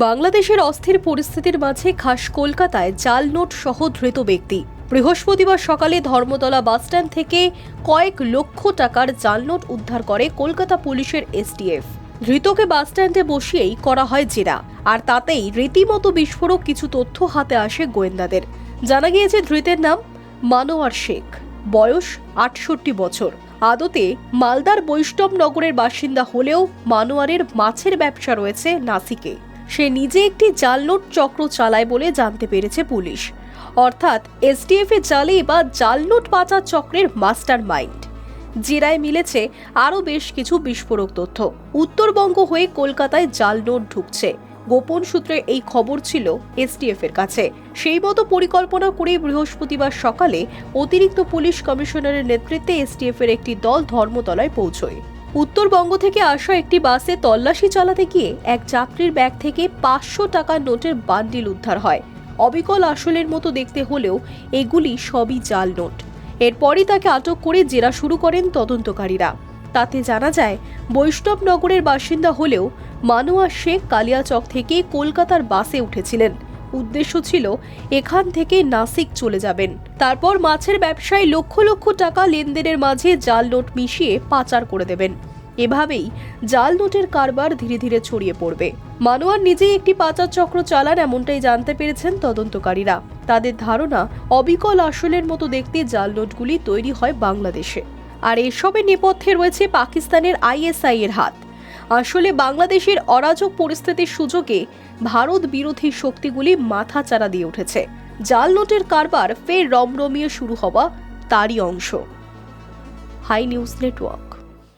বাংলাদেশের অস্থির পরিস্থিতির মাঝে খাস কলকাতায় জাল নোট সহ ধৃত ব্যক্তি। বৃহস্পতিবার সকালে ধর্মতলা বাসস্ট্যান্ড থেকে কয়েক লক্ষ টাকার জাল নোট উদ্ধার করে কলকাতা পুলিশের এসটিএফ। ধৃতকে বাসস্ট্যান্ডে বসিয়েই করা হয় জেরা, আর তাতেই রীতিমতো বিস্ফোরক কিছু তথ্য হাতে আসে গোয়েন্দাদের। জানা গিয়েছে ধৃতের নাম মানোয়ার শেখ, বয়স আটষট্টি বছর। আদতে মালদার বৈষ্ণব নগরের বাসিন্দা হলেও মানোয়ারের মাছের ব্যবসা রয়েছে নাসিকে। সে নিজে একটি জাল নোট চক্র চালায় বলে জানতে পেরেছে পুলিশ। অর্থাৎ এসটিএফ এ জালে বা জাল নোট পাচার চক্রের মাস্টার মাইন্ড জেরায় মিলেছে আরও বেশ কিছু বিস্ফোরক তথ্য। উত্তরবঙ্গ হয়ে কলকাতায় জাল নোট ঢুকছে। গোপন সূত্রে এই খবর ছিল এসটিএফ এর কাছে। সেই মতো পরিকল্পনা করে বৃহস্পতিবার সকালে অতিরিক্ত পুলিশ কমিশনারের নেতৃত্বে এসটিএফ এর একটি দল ধর্মতলায় পৌঁছয়। উত্তরবঙ্গ থেকে আসা একটি বাসে তল্লাশি চালাতে গিয়ে এক চাকরির ব্যাগ থেকে পাঁচশো টাকার নোটের বান্ডিল উদ্ধার হয়। অবিকল আসলের মতো দেখতে হলেও এগুলি সবই জাল নোট। এরপরই তাকে আটক করে জেরা শুরু করেন তদন্তকারীরা। তাতে জানা যায়, বৈষ্ণবনগরের বাসিন্দা হলেও মানুয়া শেখ কালিয়াচক থেকে কলকাতার বাসে উঠেছিলেন। উদ্দেশ্য ছিল এখান থেকে নাসিক চলে যাবেন। তারপর মাছের ব্যবসায় লক্ষ লক্ষ টাকা লেনদেনের মাঝে জাল নোট মিশিয়ে পাচার করে দেবেন। এভাবেই জাল নোটের কারবার ধীরে ধীরে ছড়িয়ে পড়বে। মানুয়ার নিজেই একটি পাচার চক্র চালান এমনটাই জানতে পেরেছেন তদন্তকারীরা। তাদের ধারণা, অবিকল আসলের মতো দেখতে জাল নোটগুলি তৈরি হয় বাংলাদেশে। আর এসবের নেপথ্যে রয়েছে পাকিস্তানের আইএসআই এর হাত। আসলে বাংলাদেশের অরাজক পরিস্থিতির সুযোগে ভারত বিরোধী শক্তিগুলি মাথাচাড়া দিয়ে উঠেছে। জাল নোটের কারবার ফের রমরমিয়ে শুরু হওয়া তারই অংশ। Hi news network.